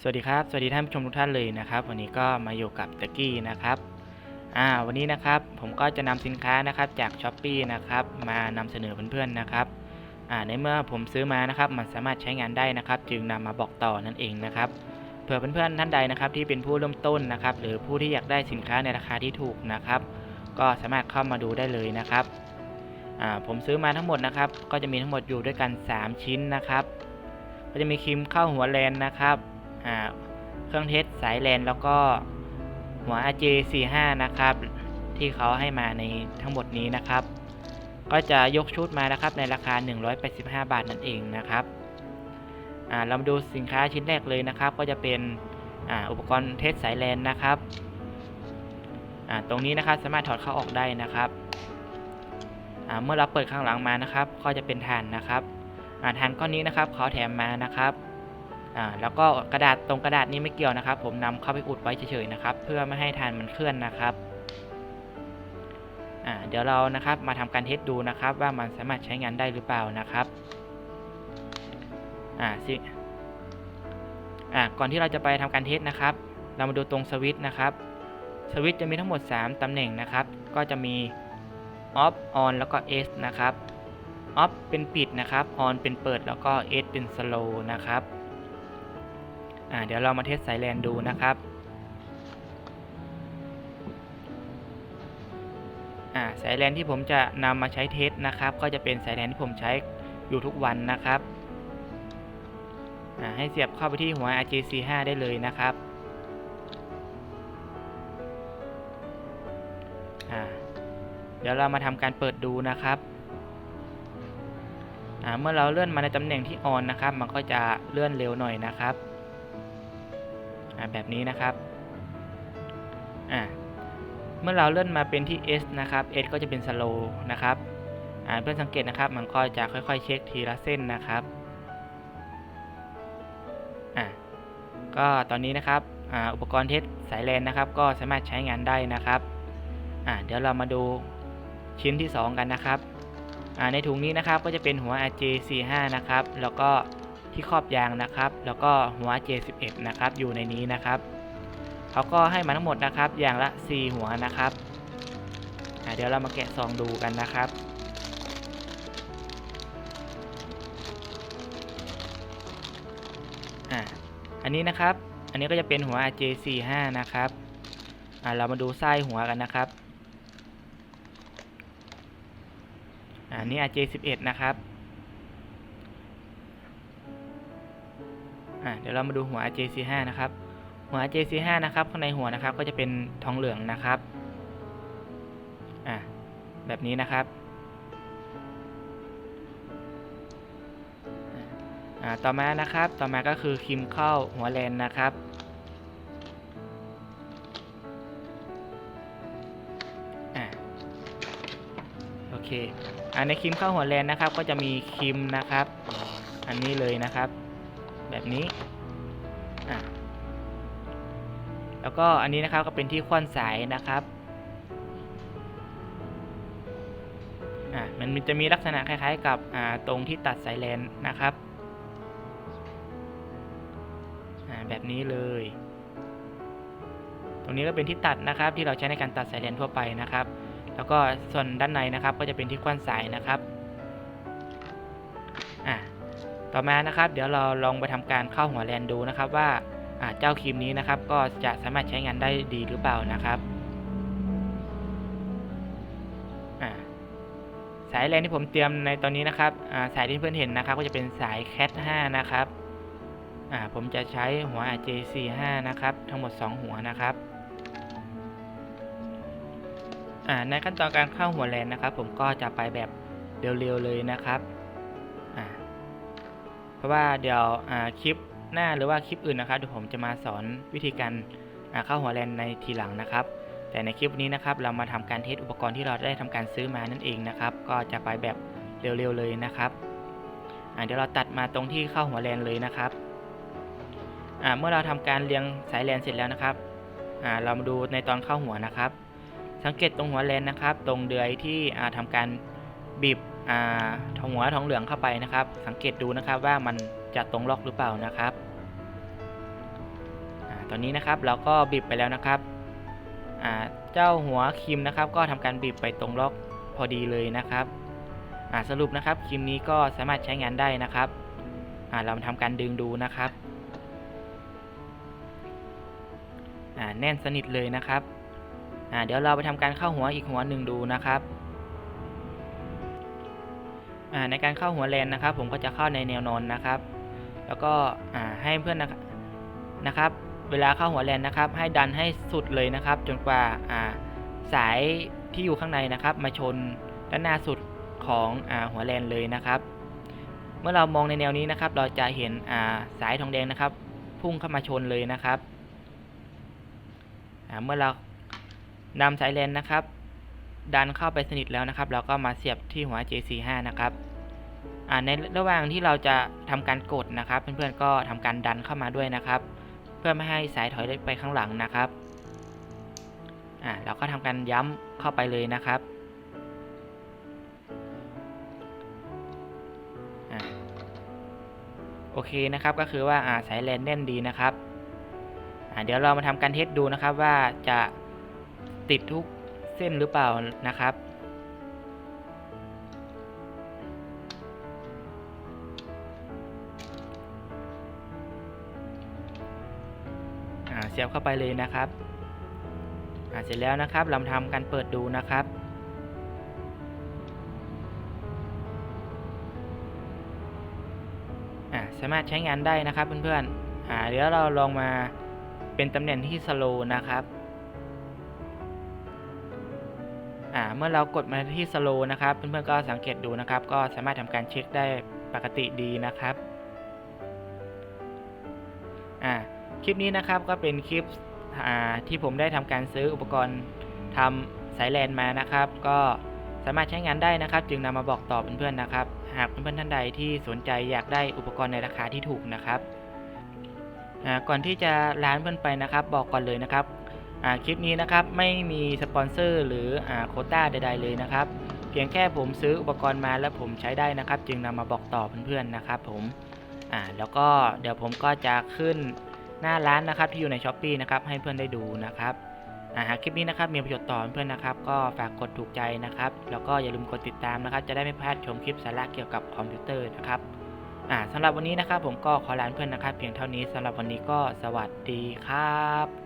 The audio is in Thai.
สวัสดีครับ สวัสดีท่านผู้ชมทุกท่านเลยนะครับ วันนี้ก็มาอยู่กับตะกี้นะครับอ่าวันนี้นะครับผมก็จะนำสินค้านะครับจากช้อปปีนะครับมานำเสนอเพื่อนๆนะครับอ่าในเมื่อผมซื้อมานะครับ มันสามารถใช้งานได้นะครับ จึงนำมาบอกต่อนั่นเองนะครับเผื่อเพื่อนๆท่านใดนะครับ ที่เป็นผู้เริ่มต้นนะครับ หรือผู้ที่อยากได้สินค้าในราคาที่ถูกนะครับ ก็สามารถเข้ามาดูได้เลยนะครับอ่าผมซื้อมาทั้งหมดนะครับ ก็จะมีทั้งหมดอยู่ด้วยกัน 3 ชิ้นนะครับ ก็จะมีครีมเข้าหัวแลนนะครับ เครื่องเทสสายแลนแล้วก็หัว RJ45 นะครับ ที่เขาให้มาในทั้งหมดนี้นะครับ ก็จะยกชุดมานะครับในราคา 185 บาทนั่นเองนะครับเรามาดูสินค้าชิ้นแรกเลยนะครับ ก็จะเป็นออุปกรณ์เทสสายแลนนะครับตรงนี้นะครับสามารถถอดเข้าออกได้นะครับเมื่อเราเปิดข้างหลังมานะครับ ก็จะเป็นฐานนะครับฐานก้อนนี้นะครับเขาแถมมานะครับ อ่าแล้วก็กระดาษตรงกระดาษนี้ไม่เกี่ยวนะครับ ผมนำเข้าไปอุดไว้เฉยๆนะครับ เพื่อไม่ให้ฐานมันเคลื่อนนะครับอ่าเดี๋ยวเรานะครับมาทำการเทสดูนะครับ ว่ามันสามารถใช้งานได้หรือเปล่านะครับอ่าสิอ่าก่อนที่เราจะไปทำการเทสนะครับ เรามาดูตรงสวิตช์นะครับสวิตช์จะมีทั้งหมด 3 ตำแหน่งนะครับ ก็จะมี off on แล้วก็ s นะครับออฟเป็นปิดนะครับออนเป็นเปิดแล้วก็เอสเป็นสโลนะครับ อ่าเดี๋ยวเรามาเทสสายแลนดูนะครับอ่าสายแลนที่ผมจะนำมาใช้เทสนะครับ ก็จะเป็นสายแลนที่ผมใช้อยู่ทุกวันนะครับอ่าให้เสียบเข้าไปที่หัว RJ45 ได้เลยนะครับอ่าเดี๋ยวเรามาทำการเปิดดูนะครับเมื่อเราเลื่อนมาในตำแหน่งที่ออนนะครับ มันก็จะเลื่อนเร็วหน่อยนะครับ แบบนี้นะครับอ่าเมื่อเราเลื่อนมาเป็นที่ S นะครับ S ก็จะเป็น slow นะครับอ่าเพื่อนสังเกตนะครับ มันก็จะค่อยๆ เช็คทีละเส้นนะครับอ่าก็ตอนนี้นะครับอ่าอุปกรณ์เทสสายแลนนะครับ ก็สามารถใช้งานได้นะครับอ่าเดี๋ยวเรามาดูชิ้นที่ 2 กันนะครับอ่าในถุงนี้นะครับก็จะเป็นหัว RJ45 นะครับ แล้วก็ ที่ครอบยางนะครับ แล้วก็หัว J11 นะครับ อยู่ในนี้นะครับเขาก็ให้มาทั้งหมดนะครับ อย่างละ 4 หัวนะครับอ่าเดี๋ยวเรามาแกะซองดูกันนะครับอ่าอันนี้นะครับ อันนี้ก็จะเป็นหัว J45 นะครับอ่าเรามาดูไส้หัวกันนะครับอันนี้ RJ11 นะครับ อ่าเดี๋ยวเรามาดูหัว RJ45 นะครับ หัว RJ45 นะครับข้างในหัวนะครับก็จะเป็นทองเหลืองนะครับอ่าแบบนี้นะครับอ่าต่อมานะครับต่อมาก็คือคิมเข้าหัวแลนนะครับอ่าโอเคอ่าในครีมข้าวหัวแลนนะครับ ก็จะมีครีมนะครับ อันนี้เลยนะครับ แบบนี้อะแล้วก็อันนี้นะครับก็เป็นที่ควนสายนะครับอะมันจะมีลักษณะคล้ายๆ กับอ่าตรงที่ตัดสายแลนนะครับอ่าแบบนี้เลย ตรงนี้ก็เป็นที่ตัดนะครับที่เราใช้ในการตัดสายแลนทั่วไปนะครับ แล้วก็ส่วนด้านในนะครับก็จะเป็นที่ควนสายนะครับ ต่อมานะครับเดี๋ยวเราลองไปทำการเข้าหัวแลนดูนะครับว่าเจ้าครีมนี้นะครับก็จะสามารถใช้งานได้ดีหรือเปล่านะครับสายแลนที่ผมเตรียมในตอนนี้นะครับสายที่เพื่อนเห็นนะครับ ก็จะเป็นสาย cat 5นะครับผมจะใช้หัว RJ45 นะครับ ทั้งหมด 2 หัวนะครับในขั้นตอนการเข้าหัวแลนนะครับ ผมก็จะไปแบบเร็วๆเลยนะครับ เพราะว่าเดี๋ยวคลิปหน้าหรือว่าคลิปอื่นนะครับเดี๋ยวผมจะมาสอนวิธีการเข้าหัวแลนในทีหลังนะครับ แต่ในคลิปนี้นะครับเรามาทำการเทสอุปกรณ์ที่เราได้ทำการซื้อมานั่นเองนะครับ ก็จะไปแบบเร็วๆเลยนะครับเดี๋ยวเราตัดมาตรงที่เข้าหัวแลนเลยนะครับเมื่อเราทำการเรียงสายแลนเสร็จแล้วนะครับเรามาดูในตอนเข้าหัวนะครับ สังเกตตรงหัวแลนนะครับ ตรงเดือยที่อ่าทำการบีบ ทองหัวทองเหลืองเข้าไปนะครับ สังเกตดูนะครับว่ามันจะตรงล็อกหรือเปล่านะครับตอนนี้นะครับเราก็บีบไปแล้วนะครับเจ้าหัวครีมนะครับ ก็ทำการบีบไปตรงล็อกพอดีเลยนะครับสรุปนะครับครีมนี้ก็สามารถใช้งานได้นะครับเรามาทำการดึงดูนะครับแน่นสนิทเลยนะครับเดี๋ยวเราไปทำการเข้าหัวอีกหัวหนึ่งดูนะครับ ในการเข้าหัวแลนนะครับ ผมก็จะเข้าในแนวนอนนะครับ แล้วก็ให้เพื่อนนะครับ เวลาเข้าหัวแลนนะครับ ให้ดันให้สุดเลยนะครับ จนกว่าสายที่อยู่ข้างในนะครับ มาชนด้านหน้าสุดของอหัวแลนเลยนะครับ เมื่อเรามองในแนวนี้นะครับ เราจะเห็นาสายทองแดงนะครับ พุ่งเข้ามาชนเลยนะครับเมื่อเรานำสายแลนนะครับ ดันเข้าไปสนิทแล้วนะครับ เราก็มาเสียบที่หัว JC5 นะครับ ในระหว่างที่เราจะทำการกดนะครับ เพื่อนๆก็ทำการดันเข้ามาด้วยนะครับ เพื่อไม่ให้สายถอยไปข้างหลังนะครับอ่าเราก็ทำการย้ำเข้าไปเลยนะครับอ่าโอเคนะครับก็คือว่าอ่าสายแลนแน่นดีนะครับอ่าเดี๋ยวเรามาทำการเทสดูนะครับว่าจะติดทุกเส้นหรือเปล่านะครับ สียบเข้าไปเลยนะครับอ่าเสร็จแล้วนะครับเราทำการเปิดดูนะครับอ่าสามารถใช้งานได้นะครับเพื่อนๆอ่าเดี๋ยวเราลองมาเป็นตำแหน่งที่สโลนะครับอ่าเมื่อเรากดมาที่สโลนะครับ เพื่อนๆก็สังเกตดูนะครับ ก็สามารถทำการเช็คได้ปกติดีนะครับอ่า คลิปนี้นะครับก็เป็นคลิปที่ผมได้ทำการซื้ออุปกรณ์ทำสายแลนมานะครับ ก็สามารถใช้งานได้นะครับ จึงนำมาบอกต่อเพื่อนๆนะครับ หากเพื่อนๆท่านใดที่สนใจอยากได้อุปกรณ์ในราคาที่ถูกนะครับก่อนที่จะร้านเพื่อนไปนะครับ บอกก่อนเลยนะครับคลิปนี้นะครับไม่มีสปอนเซอร์หรือโคต้าใด ๆ เลยนะครับ เพียงแค่ผมซื้ออุปกรณ์มาแล้วผมใช้ได้นะครับ จึงนำมาบอกต่อเพื่อนๆนะครับ ผมแล้วก็เดี๋ยวผมก็จะขึ้น หน้าร้านนะครับที่อยู่ในช้อป e e นะครับให้เพื่อนได้ดูนะครับหากคลิปนี้นะครับมีประโยชน์ต่อเพื่อนนะครับ ก็ฝากกดถูกใจนะครับ แล้วก็อย่าลืมกดติดตามนะครับ จะได้ไม่พลาดชมคลิปสาระเกี่ยวกับคอมพิวเตอร์นะครับสำหรับวันนี้นะครับผมก็ขอลาเพื่อนนะครับ เพียงเท่านี้สำหรับวันนี้ก็สวัสดีครับ